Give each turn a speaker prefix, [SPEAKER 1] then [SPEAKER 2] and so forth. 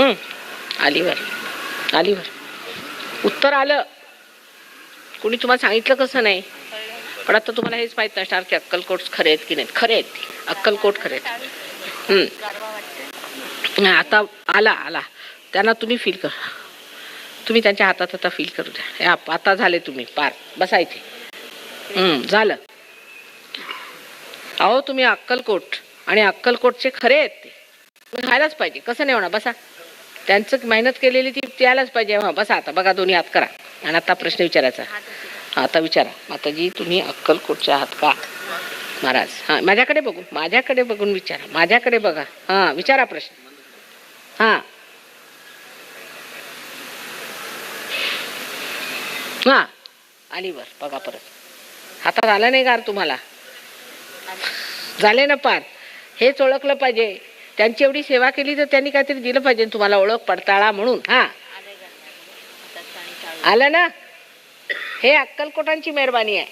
[SPEAKER 1] आलीवर. आलीवर. उत्तर आलं. कोणी तुम्हाला सांगितलं कसं नाही? पण आता तुम्हाला हेच माहीत नसणार की अक्कलकोट खरे आहेत की नाहीत. खरे आहेत अक्कलकोट खरे आहेत. आता आला आला. त्यांना तुम्ही फील करा. तुम्ही त्यांच्या हातात आता फील करू द्या. या आता झाले तुम्ही. पार. बसा इथे. झालं. अहो तुम्ही अक्कलकोट आणि अक्कलकोटचे खरे आहेत ते. व्हायलाच पाहिजे. कसं नाही होणार? बसा. त्यांचं मेहनत केलेली ती त्यालाच पाहिजे. हां बसा आता बघा दोन्ही हात करा. आणि आता प्रश्न विचारायचा. आता विचारा. माताजी तुम्ही अक्कलकोटच्या आहात का? महाराज हां माझ्याकडे बघून माझ्याकडे बघून विचारा. माझ्याकडे बघा. हां विचारा प्रश्न. हां. हां. आली वर बघा परत. हातात आलं नाही का तुम्हाला? झाले ना पार. हेच ओळखलं पाहिजे. त्यांची एवढी सेवा केली तर त्यांनी काहीतरी दिलं पाहिजे. तुम्हाला ओळख पडताळा म्हणून. हां. आलं ना? हे अक्कलकोटांची मेहरबानी आहे.